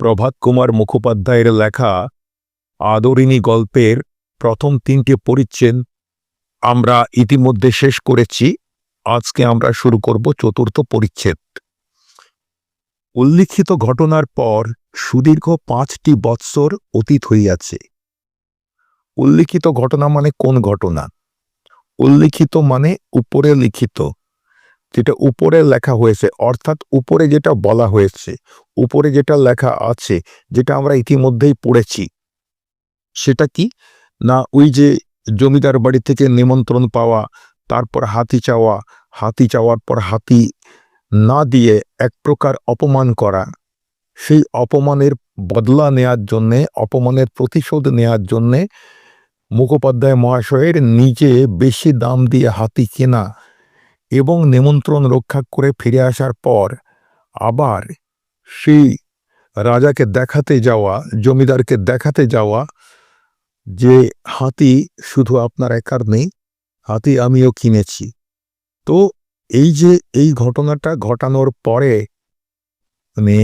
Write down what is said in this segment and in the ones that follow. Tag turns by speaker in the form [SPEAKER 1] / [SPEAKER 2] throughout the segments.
[SPEAKER 1] প্রভাত কুমার মুখোপাধ্যায়ের লেখা আদরিণী গল্পের প্রথম তিনটে পরিচ্ছেদ আমরা ইতিমধ্যে শেষ করেছি। আজকে আমরা শুরু করব চতুর্থ পরিচ্ছেদ। উল্লিখিত ঘটনার পর সুদীর্ঘ পাঁচটি বৎসর অতীত হইয়াছে। উল্লিখিত ঘটনা মানে কোন ঘটনা? উল্লিখিত মানে উপরে লিখিত। যেটা উপরে লেখা হয়েছে, অর্থাৎ উপরে যেটা বলা হয়েছে, উপরে যেটা লেখা আছে, যেটা আমরা ইতিমধ্যেই পড়েছি, সেটা কি? না, ওই যে জমিদার বাড়ি থেকে নিমন্ত্রণ পাওয়া, তারপর হাতি চাওয়া, হাতি চাওয়ার পর হাতি না দিয়ে এক প্রকার অপমান করা, সেই অপমানের বদলা নেয়ার জন্যে, অপমানের প্রতিশোধ নেয়ার জন্যে মুখোপাধ্যায় মহাশয়ের নিজে বেশি দাম দিয়ে হাতি কেনা এবং নিমন্ত্রণ রক্ষা করে ফিরে আসার পর আবার সেই রাজাকে দেখাতে যাওয়া, জমিদারকে দেখাতে যাওয়া যে হাতি শুধু আপনার একার নেই, হাতি আমিও কিনেছি। তো এই যে এই ঘটনাটা ঘটানোর পরে মানে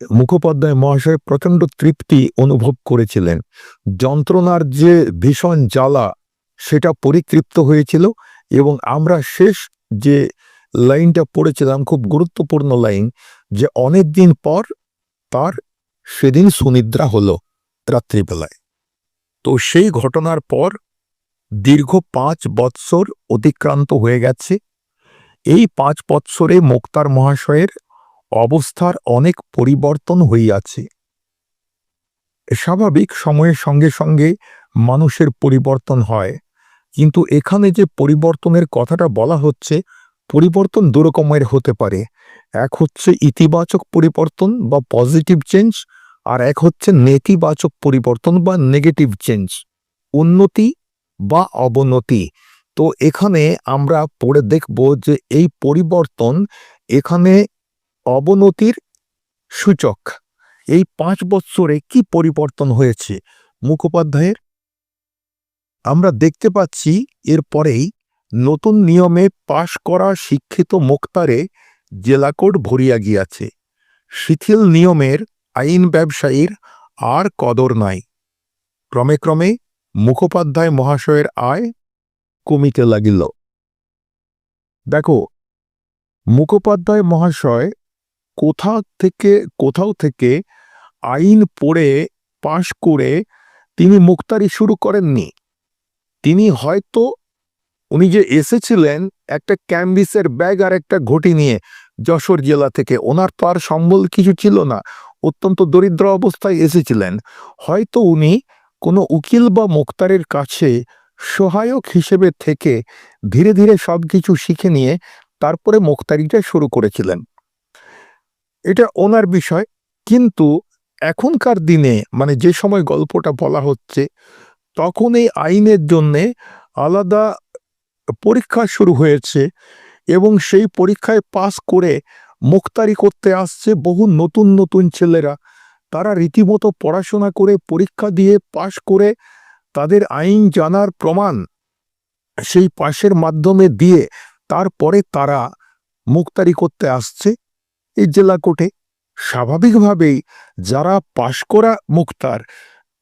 [SPEAKER 1] মুখোপাধ্যায় মহাশয় প্রচণ্ড তৃপ্তি অনুভব করেছিলেন। যন্ত্রণার যে ভীষণ জ্বালা, সেটা পরিতৃপ্ত হয়েছিল এবং আমরা শেষ যে লাইনটা পড়েছিলাম, খুব গুরুত্বপূর্ণ লাইন যে অনেক দিন পর তার সেদিন সুনিদ্রা হলো রাত্রিবেলায়। তো সেই ঘটনার পর দীর্ঘ পাঁচ বৎসর অতিক্রান্ত হয়ে গেছে। এই পাঁচ বৎসরে মোক্তার মহাশয়ের অবস্থার অনেক পরিবর্তন হইয়াছে। স্বাভাবিক সময়ের সঙ্গে সঙ্গে মানুষের পরিবর্তন হয়। কিন্তু এখানে যে পরিবর্তনের কথাটা বলা হচ্ছে, পরিবর্তন দুরকমের হতে পারে। এক হচ্ছে ইতিবাচক পরিবর্তন বা পজিটিভ চেঞ্জ আর এক হচ্ছে নেতিবাচক পরিবর্তন বা নেগেটিভ চেঞ্জ উন্নতি বা অবনতি। তো এখানে আমরা পড়ে দেখব যে এই পরিবর্তন এখানে অবনতির সূচক। এই পাঁচ বৎসরে কি পরিবর্তন হয়েছে? মুখোপাধ্যায়ের আমরা দেখতে পাচ্ছি এরপরেই নতুন নিয়মে পাশ করা শিক্ষিত মোক্তারে জেলাকোড ভরিয়া গিয়াছে। শিথিল নিয়মের আইন ব্যবসায়ীর আর কদর নাই। ক্রমে ক্রমে মুখোপাধ্যায় মহাশয়ের আয় কমিতে লাগিল। দেখো, মুখোপাধ্যায় মহাশয় কোথা থেকে, কোথাও থেকে আইন পড়ে, পাশ করে তিনি মুক্তারি শুরু করেননি। তিনি হয়তো উনি যে এসেছিলেন একটা ক্যাম্বিসের ব্যাগ আর একটা ঘটি নিয়ে যশোর জেলা থেকে, ওনার তো আর সম্বল কিছু ছিল না, অত্যন্ত দরিদ্র অবস্থায় এসেছিলেন। হয়তো উনি কোনো উকিল বা মুক্তারের কাছে সহায়ক হিসেবে থেকে ধীরে ধীরে সব কিছু শিখে নিয়ে তারপরে মুক্তারিটা শুরু করেছিলেন। এটা ওনার বিষয়। কিন্তু এখনকার দিনে মানে যে সময় গল্পটা বলা হচ্ছে তখন এই আইনের জন্যে আলাদা পরীক্ষা শুরু হয়েছে এবং সেই পরীক্ষায় পাস করে মুক্তারি করতে আসছে বহু নতুন নতুন ছেলেরা। তারা রীতিমতো পড়াশোনা করে, পরীক্ষা দিয়ে পাশ করে তাদের আইন জানার প্রমাণ সেই পাশের মাধ্যমে দিয়ে তারপরে তারা মুক্তারি করতে আসছে এই জেলা কোর্টে। স্বাভাবিকভাবেই যারা পাশ করা মুক্তার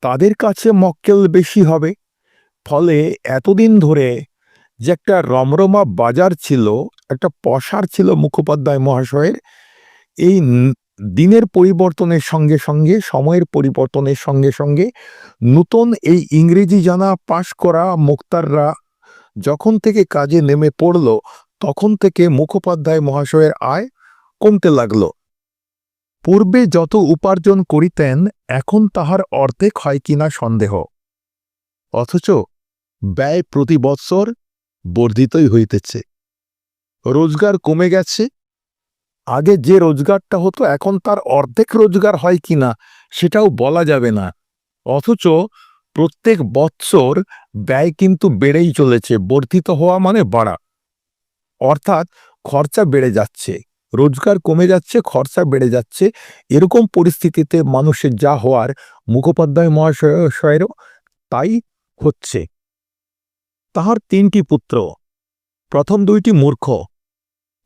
[SPEAKER 1] তাদের কাছে মক্কেল বেশি হবে। ফলে এতদিন ধরে যে একটা রমরমা বাজার ছিল, একটা পসার ছিল মুখোপাধ্যায় মহাশয়ের, এই দিনের পরিবর্তনের সঙ্গে সঙ্গে, সময়ের পরিবর্তনের সঙ্গে সঙ্গে নতুন এই ইংরেজি জানা পাশ করা মুক্তাররা যখন থেকে কাজে নেমে পড়ল, তখন থেকে মুখোপাধ্যায় মহাশয়ের আয় কমতে লাগল। পূর্বে যত উপার্জন করিতেন, এখন তাহার অর্ধেক হয় কিনা সন্দেহ। অথচ ব্যয় প্রতি বৎসর বর্ধিতই হইতেছে। রোজগার কমে গেছে। আগে যে রোজগারটা হতো, এখন তার অর্ধেক রোজগার হয় কিনা, সেটাও বলা যাবে না। অথচ প্রত্যেক বৎসর ব্যয় কিন্তু বেড়েই চলেছে, বর্ধিত হওয়া মানে বাড়া। অর্থাৎ খরচা বেড়ে যাচ্ছে। রোজগার কমে যাচ্ছে, খরচা বেড়ে যাচ্ছে। এরকম পরিস্থিতিতে মানুষের যা হওয়ার মুখোপাধ্যায় মহাশয়েরও তাই হচ্ছে। তাহার তিনটি পুত্র। প্রথম দুইটি মূর্খ।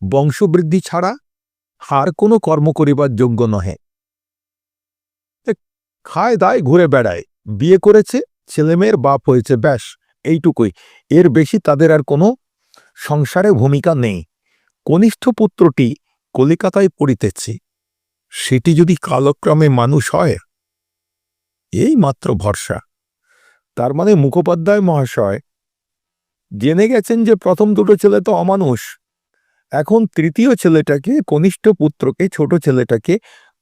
[SPEAKER 1] বংশবৃদ্ধি ছাড়া আর কোনো কর্ম করিবার যোগ্য নহে। খায় দায় ঘুরে বেড়ায়। বিয়ে করেছে, ছেলেমেয়ের বাপ হয়েছে, ব্যাস, এইটুকুই। এর বেশি তাদের আর কোনো সংসারে ভূমিকা নেই। কনিষ্ঠ পুত্রটি কলিকাতায় পড়িতেছি, সেটি যদি কালক্রমে মানুষ হয়, এই মাত্র ভরসা। তার মানে মুখোপাধ্যায় মহাশয়, জেনে গেছেন যে প্রথম দুটো ছেলে তো অমানুষ, এখন তৃতীয় ছেলেটাকে, কনিষ্ঠ পুত্রকে, ছোট ছেলেটাকে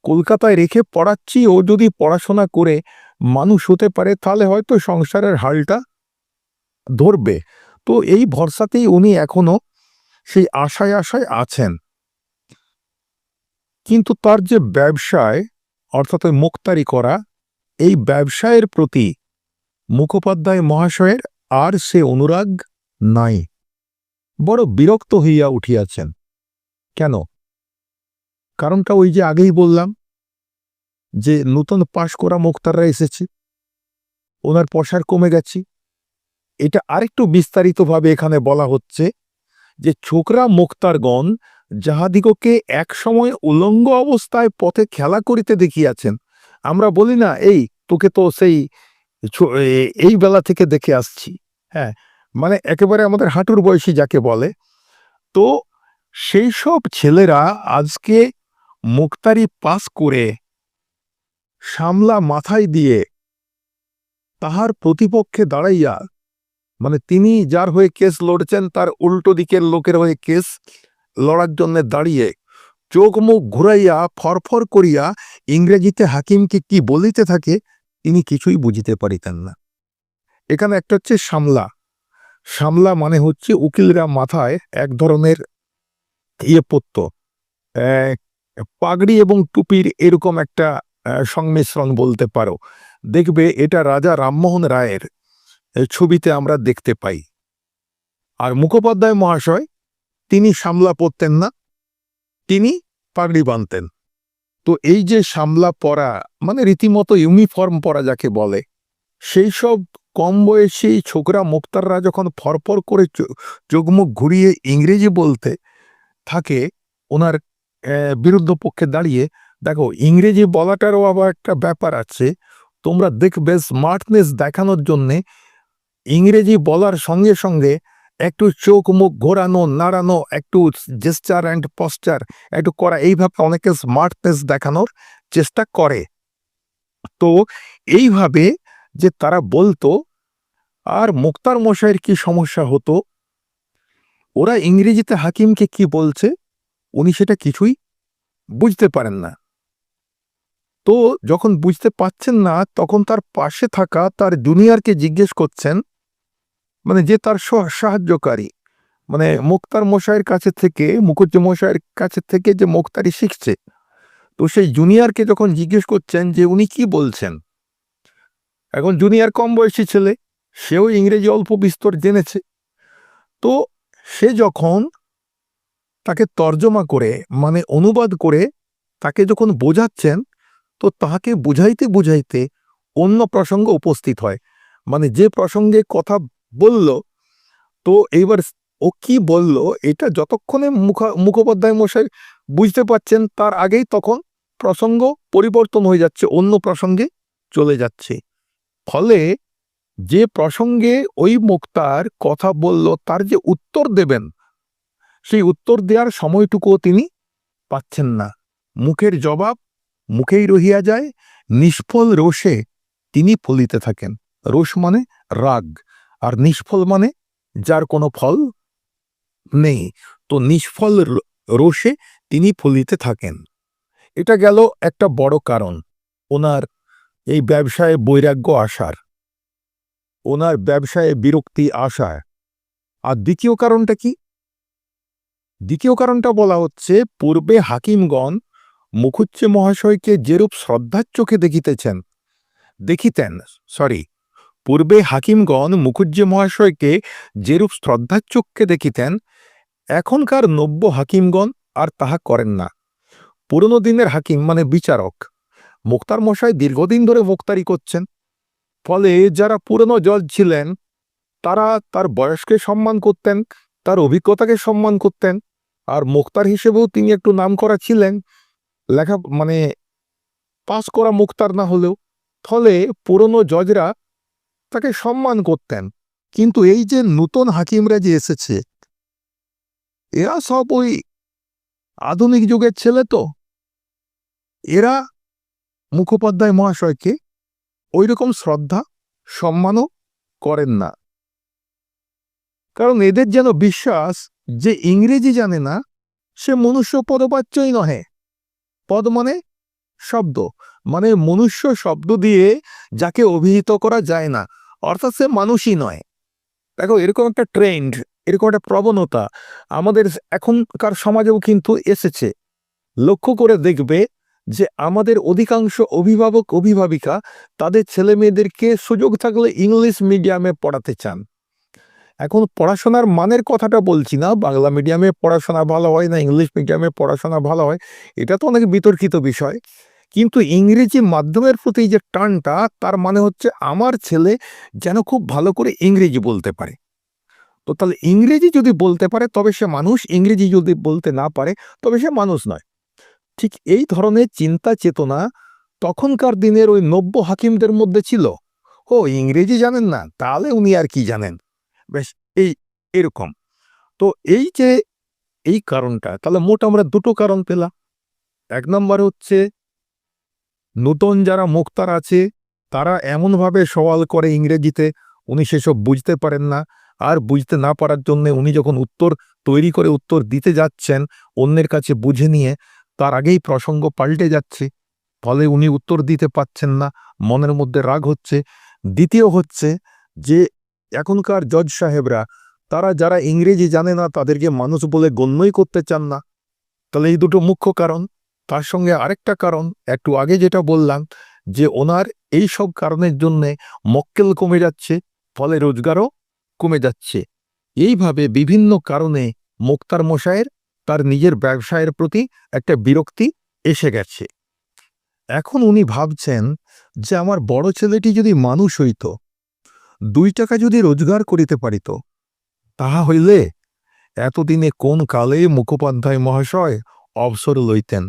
[SPEAKER 1] কলকাতায় রেখে পড়াচ্ছি, ও যদি পড়াশোনা করে মানুষ হতে পারে, তাহলে হয়তো সংসারের হালটা ধরবে। তো এই ভরসাতেই উনি এখনও সেই আশায় আশায় আছেন। কিন্তু তার যে ব্যবসায়, অর্থাৎ মুক্তারি করা, এই ব্যবসায়ের প্রতি মুখোপাধ্যায় মহাশয়ের আর সে অনুরাগ নাই। বড় বিরক্ত হইয়া উঠিয়াছেন। কেন? কারণটা ওই যে আগেই বললাম, যে নূতন পাশ করা মুক্তাররা এসেছে। ওনার পশার কমে গেছে। এটা আরেকটু বিস্তারিতভাবে এখানে বলা হচ্ছে যে, ছোকরা মুক্তারগণ যাহাদিগকে একসময় উলঙ্গ অবস্থায় পথে খেলা করিতে দেখিয়াছেন, আমরা বলি, না, এই, তোকে তো সেই এই বেলা থেকে দেখে আসছি। হ্যাঁ মানে একেবারে আমাদের হাঁটুর বয়সী যাকে বলে। তো সেই সব ছেলেরা আজকে মুক্তারি পাস করে সামলা মাথায় দিয়ে তাহার প্রতিপক্ষে দাঁড়াইয়া মানে তিনি যার হয়ে কেস লড়ছেন, তার উল্টো দিকের লোকের হয়ে কেস লড়ার জন্য দাঁড়িয়ে চোখ মুখ ঘুরাইয়া ফরফর করিয়া ইংরেজিতে হাকিমকে কি বলিতে থাকে তিনি কিছুই বুঝিতে পারিতেন না। এখানে একটা হচ্ছে সামলা। সামলা মানে হচ্ছে উকিলরা মাথায় এক ধরনের ইয়ে আহ, পাগড়ি এবং টুপির এরকম একটা সংমিশ্রণ বলতে পারো। দেখবে এটা রাজা রামমোহন রায়ের ছবিতে আমরা দেখতে পাই। আর মুখোপাধ্যায় মহাশয় তিনি সামলা পরতেন না, তিনি পাগড়ি বাঁধতেন। তো এই যে সামলা পরা মানে রীতিমতো ইউনিফর্ম পরা যাকে বলে, সেই সব কম বয়সী ছোকরা মুক্তাররা যখন ফরফর করে চো- চোখ ঘুরিয়ে ইংরেজি বলতে থাকে, ওনার বিরুদ্ধ পক্ষে দাঁড়িয়ে, দেখো, ইংরেজি বলাটারও আবার একটা ব্যাপার আছে, তোমরা দেখবে স্মার্টনেস দেখানোর জন্যে ইংরেজি বলার সঙ্গে সঙ্গে একটু চোখ মুখ ঘোরানো, নাড়ানো, একটু জেস্টার অ্যান্ড পশ্চার একটু করা, এইভাবে অনেকে স্মার্টনেস দেখানোর চেষ্টা করে। তো এইভাবে যে তারা বলতো, আর মুক্তার মশাইয়ের কি সমস্যা হতো? ওরা ইংরেজিতে হাকিমকে কি বলছে, উনি সেটা কিছুই বুঝতে পারেন না। তো যখন বুঝতে পাচ্ছেন না, তখন তার পাশে থাকা তার জুনিয়রকে জিজ্ঞেস করছেন মানে যে তার সহ- সাহায্যকারী মানে মুক্তার মশাইয়ের কাছে থেকে মুখুজ্জ মশাইয়ের কাছে থেকে যে মুক্তারি শিখছে, তো সেই জুনিয়রকে যখন জিজ্ঞেস করছেন যে উনি কি বলছেন? এখন জুনিয়র কম বয়সী ছেলে, সেও ইংরেজি অল্প বিস্তর জেনেছে। তো সে যখন তাকে তর্জমা করে মানে অনুবাদ করে তাকে যখন বোঝাচ্ছেন, তো তাহাকে বুঝাইতে বুঝাইতে অন্য প্রসঙ্গ উপস্থিত হয়। মানে যে প্রসঙ্গে কথা বলল, তো এইবার ও কি বলল, এটা যতক্ষণে মুখা, মুখোপাধ্যায় মশাই বুঝতে পারছেন, তার আগেই তখন প্রসঙ্গ পরিবর্তন হয়ে যাচ্ছে, অন্য প্রসঙ্গে চলে যাচ্ছে। ফলে যে প্রসঙ্গে ওই মুক্তার কথা বলল, তার যে উত্তর দেবেন, সেই উত্তর দেওয়ার সময়টুকুও তিনি পাচ্ছেন না। মুখের জবাব মুখেই রহিয়া যায়, নিষ্ফল রোষে তিনি ফলিতে থাকেন। রোষ মানে রাগ। আর নিষ্ফল মানে? যার কোনো ফল নেই। তো নিষ্ফল রোষে তিনি ফলিতে থাকেন। এটা গেল একটা বড় কারণ। ওনার এই ব্যবসায় বৈরাগ্য আসার। ওনার ব্যবসায় বিরক্তি আসার আর দ্বিতীয় কারণটা কি? দ্বিতীয় কারণটা বলা হচ্ছে, পূর্বে হাকিমগণ মুখুজ্জে মহাশয়কে যেরূপ শ্রদ্ধার চোখে দেখিতেছেন, দেখিতেন সরি পূর্বে হাকিমগণ মুখুজ্জে মহাশয়কে যেরূপ শ্রদ্ধার চোখকে দেখিতেন, এখনকার নব্য হাকিমগণ আর তাহা করেন না। পুরনো দিনের হাকিম মানে বিচারক। মুক্তার মশাই দীর্ঘদিন ধরে মুক্তারি করছেন। ফলে যারা পুরনো জজ ছিলেন, তারা তার বয়সকে সম্মান করতেন, তার অভিজ্ঞতাকে সম্মান করতেন, আর মুক্তার হিসেবেও তিনি একটু নাম করা ছিলেন। লেখা মানে পাস করা মুক্তার না হলেও। ফলে পুরনো জজরা তাকে সম্মান করতেন। কিন্তু এই যে নূতন হাকিমরা যে এসেছে, এরা সব ওই আধুনিক যুগের ছেলে তো। এরা মুখোপাধ্যায় মহাশয়কে ওই রকম শ্রদ্ধা, সম্মানও করেন না। কারণ এদের যেন বিশ্বাস যে ইংরেজি জানে না, সে মনুষ্য পদবাচ্যই নহে। পদ মানে শব্দ। মানে মনুষ্য শব্দ দিয়ে যাকে অভিহিত করা যায় না, অর্থাৎ সে মানুষই নয়। দেখো, এরকম একটা ট্রেন্ড এরকম একটা প্রবণতা আমাদের এখনকার সমাজেও কিন্তু এসেছে। লক্ষ্য করে দেখবে যে আমাদের অধিকাংশ অভিভাবক, অভিভাবিকা তাদের ছেলে মেয়েদেরকে সুযোগ থাকলে ইংলিশ মিডিয়ামে পড়াতে চান। এখন পড়াশোনার মানের কথাটা বলছি না, বাংলা মিডিয়ামে পড়াশোনা ভালো হয় না, ইংলিশ মিডিয়ামে পড়াশোনা ভালো হয়, এটা তো অনেক বিতর্কিত বিষয়। কিন্তু ইংরেজি মাধ্যমের প্রতি যে টানটা, তার মানে হচ্ছে আমার ছেলে যেন খুব ভালো করে ইংরেজি বলতে পারে। তো তাহলে ইংরেজি যদি বলতে পারে, তবে সে মানুষ ইংরেজি যদি বলতে না পারে, তবে সে মানুষ নয়। ঠিক এই ধরনের চিন্তা চেতনা তখনকার দিনের ওই নব্য হাকিমদের মধ্যে ছিল। ও, ইংরেজি জানেন না, তাহলে উনি আর কি জানেন? বেশ, এই, এরকম। তো এই যে, এই কারণটা, তাহলে মোট আমরা দুটো কারণ পেলাম। এক নম্বর হচ্ছে নূতন যারা মুক্তার আছে, তারা এমনভাবে সওয়াল করে ইংরেজিতে, উনি সেসব বুঝতে পারেন না। আর বুঝতে না পারার জন্যে উনি যখন উত্তর তৈরি করে উত্তর দিতে যাচ্ছেন, অন্যের কাছে বুঝে নিয়ে, তার আগেই প্রসঙ্গ পাল্টে যাচ্ছে। ফলে উনি উত্তর দিতে পাচ্ছেন না, মনের মধ্যে রাগ হচ্ছে। দ্বিতীয় হচ্ছে যে, এখনকার জজ সাহেবরা, তারা যারা ইংরেজি জানে না, তাদেরকে মানুষ বলে গণ্যই করতে চান না। তাহলে এই দুটো মুখ্য কারণ। তার সঙ্গে আরেকটা কারণ, একটু আগে যেটা বললাম যে ওনার এই সব কারণের জন্যে মক্কেল কমে যাচ্ছে, ফলে রোজগারও কমে যাচ্ছে। এইভাবে বিভিন্ন কারণে মোক্তার মশায়ের, তার নিজের ব্যবসায়ের প্রতি একটা বিরক্তি এসে গেছে। এখন উনি ভাবছেন যে আমার বড় ছেলেটি যদি মানুষ হইত, দুই টাকা যদি রোজগার করিতে পারিত তাহা হইলে এতদিনে কোন কালে মুখোপাধ্যায় মহাশয় অবসর লইতেন?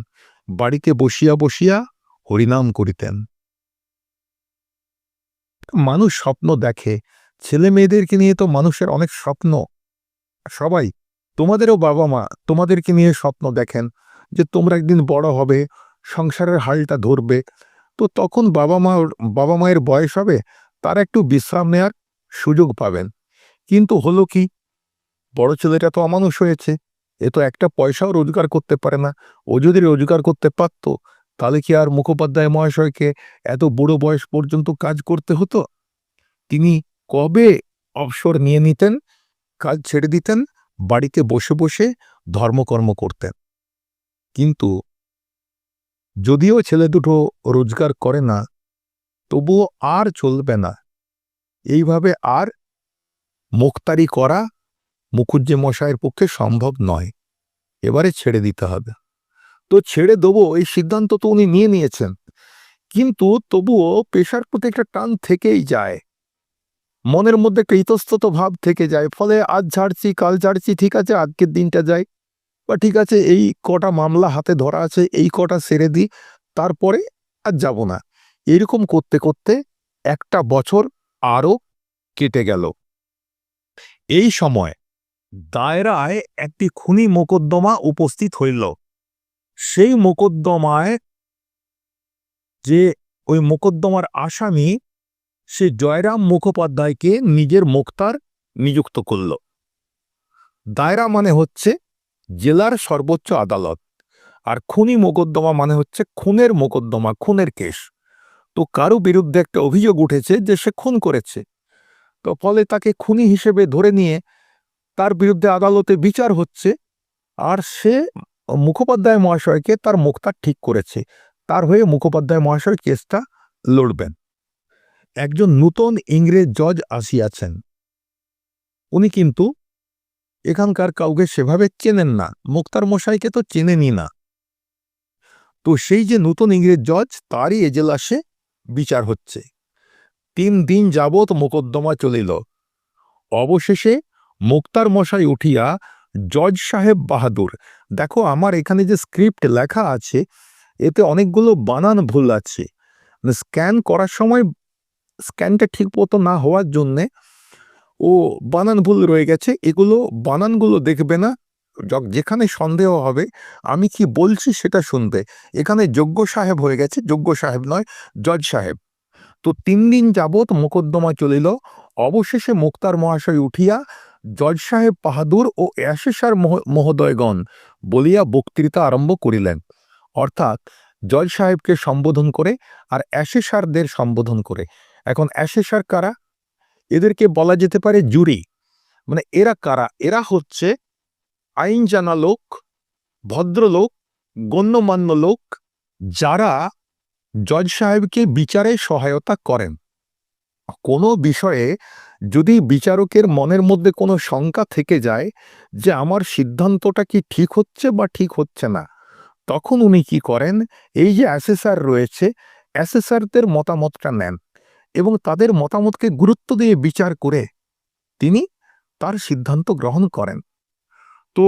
[SPEAKER 1] বাড়িতে বসিয়া বসিয়া হরিনাম করিতেন। মানুষ স্বপ্ন দেখে, ছেলে মেয়েদেরকে নিয়ে তো মানুষের অনেক স্বপ্ন। সবাই, তোমাদেরও বাবা মা, তোমাদেরকে নিয়ে স্বপ্ন দেখেন যে তোমরা একদিন বড় হবে, সংসারের হালটা ধরবে, তো তখন বাবা মা, বাবা মায়ের বয়স হবে, তারা একটু বিশ্রাম নেয়ার সুযোগ পাবেন। কিন্তু হলো কি, বড় ছেলেটা তো অমানুষ হয়েছে। এ তো একটা পয়সাও রোজগার করতে পারে না। ও যদি রোজগার করতে পারত, তাহলে কি আর মুখোপাধ্যায় মহাশয়কে এত বুড়ো বয়স পর্যন্ত কাজ করতে হতো? তিনি কবে অবসর নিয়ে নিতেন, কাজ ছেড়ে দিতেন, বাড়িতে বসে বসে ধর্মকর্ম করতেন? কিন্তু যদিও ছেলে দুটো রোজগার করে না, তবুও আর চলবে না। এইভাবে আর মুখতারি করা মুখুজ্জে মশাইয়ের পক্ষে সম্ভব নয়। এবারে ছেড়ে দিতে হবে। তো ছেড়ে দেবো, এই সিদ্ধান্ত তো উনি নিয়ে নিয়েছেন। কিন্তু তবুও পেশার প্রতি একটা টান থেকেই যায়। মনের মধ্যে একটা ইতস্তত ভাব থেকে যায়, ফলে আজ ছাড়ছি কাল ছাড়ছি ঠিক আছে, আজকের দিনটা যাই। বা ঠিক আছে, এই কটা মামলা হাতে ধরা আছে, এই কটা সেরে দিই, তারপরে আর যাব না। এরকম করতে করতে একটা বছর আরও কেটে গেল। এই সময় দায়রায় একটি খুনি মোকদ্দমা উপস্থিত হইল। সেই মোকদ্দমায় যে ওই মোকদ্দমার আসামি, সে জয়রাম মুখোপাধ্যায়কে নিজের মুক্তার নিযুক্ত করল। দায়রা মানে হচ্ছে জেলার সর্বোচ্চ আদালত, আর খুনি মোকদ্দমা মানে হচ্ছে খুনের মোকদ্দমা, খুনের কেস। তো কারও বিরুদ্ধে একটা অভিযোগ উঠেছে যে সে খুন করেছে। তো ফলে তাকে খুনি হিসেবে ধরে নিয়ে তার বিরুদ্ধে আদালতে বিচার হচ্ছে আর সে মুখোপাধ্যায় মহাশয়কে তার মুক্তার ঠিক করেছে। তার হয়ে মুখোপাধ্যায় মহাশয় কেসটা লড়বেন। একজন নূতন ইংরেজ জজ আসিয়াছেন। উনি কিন্তু এখানকার কাউকে সেভাবে চেনেন না। মুক্তার মশাইকে তো চেনেনই না। তো সেই যে নতুন ইংরেজ জজ, তারই এজেলাসে বিচার হচ্ছে। তিন দিন যাবৎ মোকদ্দমা চলিল। অবশেষে মুক্তার মশাই উঠিয়া, জজ সাহেব বাহাদুর, দেখো আমার এখানে যে স্ক্রিপ্ট লেখা আছে, এতে অনেকগুলো বানান ভুল আছে। স্ক্যান করার সময় স্ক্যানটা ঠিক মতো না হওয়ার জন্যে ও বানান ভুল রয়ে গেছে, এগুলো বানানগুলো দেখবে না। যেখানে সন্দেহ হবে, আমি কি বলছি সেটা শুনবে। এখানে যোগ্য সাহেব হয়ে গেছে, যোগ্য সাহেব নয়, জজ সাহেব। তো তিন দিন যাবৎ মোকদ্দমা চলিল। অবশেষে মুক্তার মহাশয় উঠিয়া জজ সাহেব বাহাদুর ও অ্যাশেসার মহ- মহোদয়গণ বলিয়া বক্তৃতা আরম্ভ করিলেন। অর্থাৎ জজ সাহেবকে সম্বোধন করে আর অ্যাশেসারদের সম্বোধন করে। এখন অ্যাশেসার কারা? এদেরকে বলা যেতে পারে জুরি। মানে এরা কারা? এরা হচ্ছে আইন জানা লোক, ভদ্রলোক, গণ্যমান্য লোক, যারা জজ সাহেবকে বিচারে সহায়তা করেন। কোনো বিষয়ে যদি বিচারকের মনের মধ্যে কোনো শঙ্কা থেকে যায় যে আমার সিদ্ধান্তটা কি ঠিক হচ্ছে বা ঠিক হচ্ছে না, তখন উনি কি করেন? এই যে অ্যাসেসার রয়েছে, অ্যাসেসারদের মতামতটা নেন এবং তাদের মতামতকে গুরুত্ব দিয়ে বিচার করে তিনি তার সিদ্ধান্ত গ্রহণ করেন। তো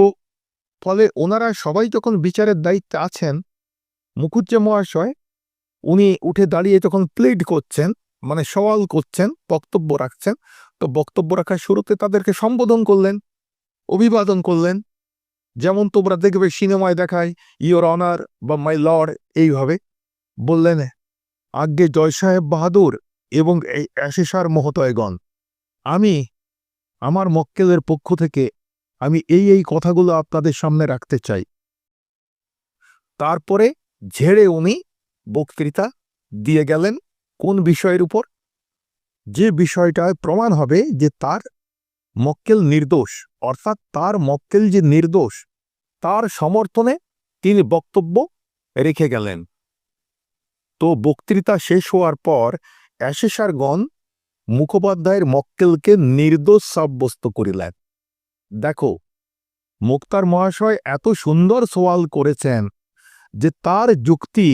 [SPEAKER 1] ফলে ওনারা সবাই যখন বিচারের দায়িত্বে আছেন মুখুজ্জে মহাশয় উনি উঠে দাঁড়িয়ে যখন প্লেড করছেন মানে সওয়াল করছেন, বক্তব্য রাখছেন। তো বক্তব্য রাখার শুরুতে তাদেরকে সম্বোধন করলেন, অভিবাদন করলেন। যেমন তোমরা দেখবে সিনেমায় দেখায় ইয়োর অনার বা মাই লর্ড এইভাবে বললেন, আজ্ঞে জয় সাহেব বাহাদুর এবং এই অ্যাশেসার মহোদয়গণ, আমি আমার মক্কেলের পক্ষ থেকে আমি এই এই কথাগুলো আপনাদের সামনে রাখতে চাই। তারপরে ঝেড়ে উনি বক্তৃতা দিয়ে গেলেন। কোন বিষয়ের উপর? যে বিষয়টায় প্রমাণ হবে যে তার মক্কেল নির্দোষ, অর্থাৎ তার মক্কেল যে নির্দোষ, তার সমর্থনে তিনি বক্তব্য রেখে গেলেন। তো বক্তৃতা শেষ হওয়ার পর অ্যাশেসারগণ মুখোপাধ্যায়ের মক্কেলকে নির্দোষ সাব্যস্ত করিলেন। দেখো, মুক্তার মহাশয় এত সুন্দর সওয়াল করেছেন যে তার যুক্তি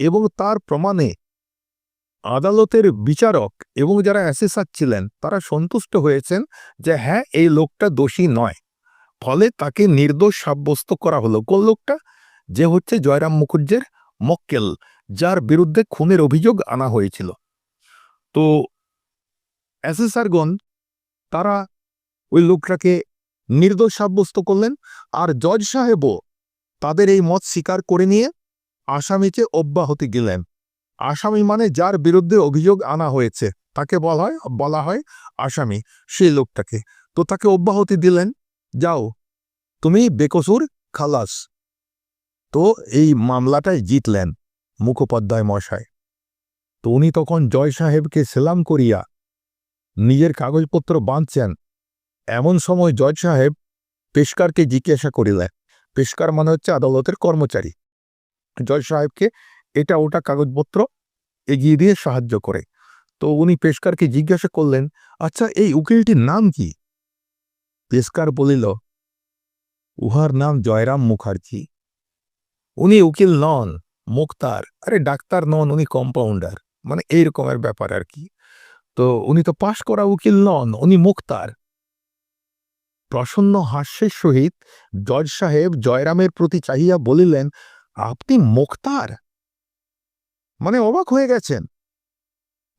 [SPEAKER 1] এবং তার প্রমাণে আদালতের বিচারক এবং যারা অ্যাসেসার ছিলেন, তারা সন্তুষ্ট হয়েছেন যে হ্যাঁ এই লোকটা দোষী নয়। ফলে তাকে নির্দোষ সাব্যস্ত করা হলো। কোন লোকটা? যে হচ্ছে জয়রাম মুখুজ্জের মক্কেল, যার বিরুদ্ধে খুনের অভিযোগ আনা হয়েছিল। তো অ্যাসেসারগণ তারা ওই লোকটাকে নির্দোষ সাব্যস্ত করলেন আর জজ সাহেবও তাদের এই মত স্বীকার করে নিয়ে আসামিকে অব্যাহতি দিলেন। আসামি মানে যার বিরুদ্ধে অভিযোগ আনা হয়েছে। তাকে বলা হয় বলা হয় আসামি, সেই লোকটাকে। তো তাকে অব্যাহতি দিলেন, যাও, তুমি বেকসুর খালাস। তো এই মামলাটায় জিতলেন মুখোপাধ্যায় মশায় তো উনি তখন জয় সাহেবকে সেলাম করিয়া নিজের কাগজপত্র বাঁধছেন। এমন সময় জজ সাহেব পেশকারকে জিজ্ঞাসা করিলেন। পেশকার মানে হচ্ছে আদালতের কর্মচারী। জজ সাহেবকে এটা ওটা কাগজপত্র এগিয়ে দিয়ে সাহায্য করে। তো উনি পেশকারকে জিজ্ঞাসা করলেন আচ্ছা এই উকিলটির নাম কি? পেশকার বলিল, উহার নাম জয়রাম মুখার্জি। উনি উকিল নন, মুক্তার। আরে, ডাক্তার নন, উনি কম্পাউন্ডার। মানে এই রকমের ব্যাপার আর কি। তো উনি তো পাশ করা উকিল নন, উনি মুক্তার। প্রসন্ন হাস্যের সহিত জজ সাহেব জয়রামের প্রতি চাহিয়া বলিলেন, আপনি মুক্তার? মানে অবাক হয়ে গেছেন।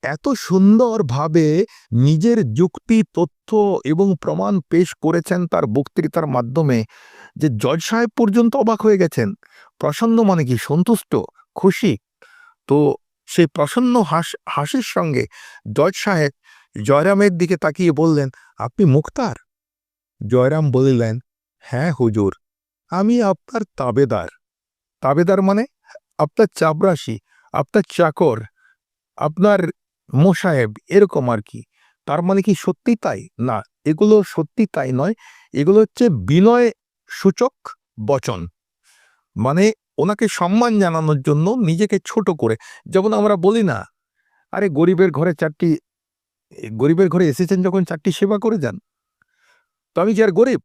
[SPEAKER 1] এত সুন্দরভাবে নিজের যুক্তি, তথ্য এবং প্রমাণ পেশ করেছেন তার বক্তৃতার মাধ্যমে যে জজ সাহেব পর্যন্ত অবাক হয়ে গেছেন। প্রসন্ন মানে কি সন্তুষ্ট, খুশি? তো সেই প্রসন্ন হাস, হাসির সঙ্গে জজ সাহেব জয়রামের দিকে তাকিয়ে বললেন, আপনি মুক্তার? জয়রাম বলিলেন হ্যাঁ হুজুর, আমি আপনার তাবেদার। তাবেদার মানে আপনার চাপরাশি। আপনার চাকর, আপনার মোসাহেব এরকম আর কি। তার মানে কি সত্যি তাই? না, এগুলো সত্যি তাই নয়। এগুলো হচ্ছে বিনয় সূচক বচন। মানে ওনাকে সম্মান জানানোর জন্য নিজেকে ছোট করে। যেমন আমরা বলি না, আরে গরিবের ঘরে চারটি, গরিবের ঘরে এসেছেন যখন চারটি সেবা করে যান। তো আমি যে আর গরিব,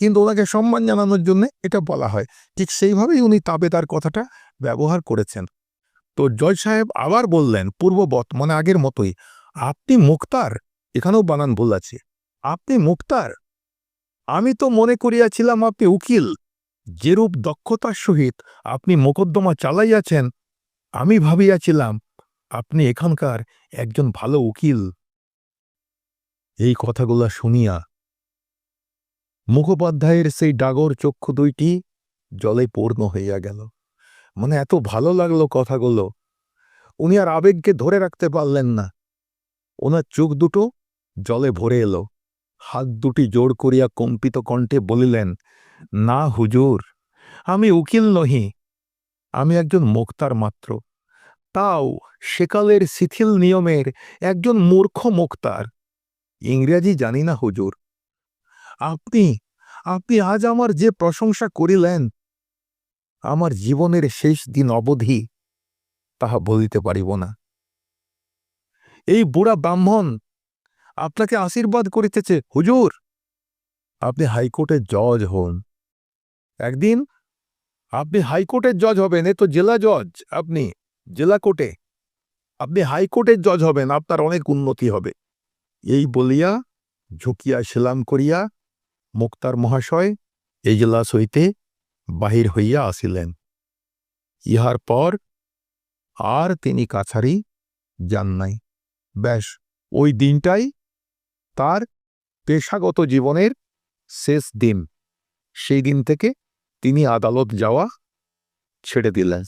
[SPEAKER 1] কিন্তু ওনাকে সম্মান জানানোর জন্য এটা বলা হয়। ঠিক সেইভাবেই উনি তাবেদার কথাটা ব্যবহার করেছেন। তো জজ সাহেব আবার বললেন পূর্ববৎ মানে আগের মতোই। আপনি মুক্তার? এখানেও বানান ভুল আছে। আপনি মুক্তার? আমি তো মনে করিয়াছিলাম আপনি উকিল। যেরূপ দক্ষতার সহিত আপনি মোকদ্দমা চালাইয়াছেন, আমি ভাবিয়াছিলাম আপনি এখানকার একজন ভালো উকিল। এই কথাগুলা শুনিয়া মুখোপাধ্যায়ের সেই ডাগর চক্ষু দুইটি জলে পূর্ণ হইয়া গেল। মানে এত ভালো লাগল কথাগুলো। উনি আর আবেগকে ধরে রাখতে পারলেন না। ওনার চোখ দুটো জলে ভরে এলো। হাত দুটি জোর করিয়া কম্পিত কণ্ঠে বলিলেন, না হুজুর, আমি উকিল নহি। আমি একজন মোক্তার মাত্র। তাও সেকালের শিথিল নিয়মের একজন মূর্খ মোক্তার। ইংরেজি জানি না হুজুর। আপনি আপনি আজ আমার যে প্রশংসা করিলেন আমার জীবনের শেষ দিন অবধি তাহা বলিতে পারিব না। এই বুড়া ব্রাহ্মণ আপনাকে আশীর্বাদ করিতেছে, হুজুর। আপনি হাইকোর্টের জজ হন। একদিন আপনি হাইকোর্টের জজ হবেন, এ তো জেলা জজ, আপনি জেলা কোর্টে। আপনি হাইকোর্টের জজ হবেন, আপনার অনেক উন্নতি হবে। এই বলিয়া ঝুঁকিয়া সেলাম করিয়া মুক্তার মহাশয় এজলাস হইতে বাহির হইয়া আসিলেন। ইহার পর আর তিনি কাছারি যান নাই। ব্যাস, ওই দিনটাই তার পেশাগত জীবনের শেষ দিন। সেই দিন থেকে তিনি আদালত যাওয়া ছেড়ে দিলেন।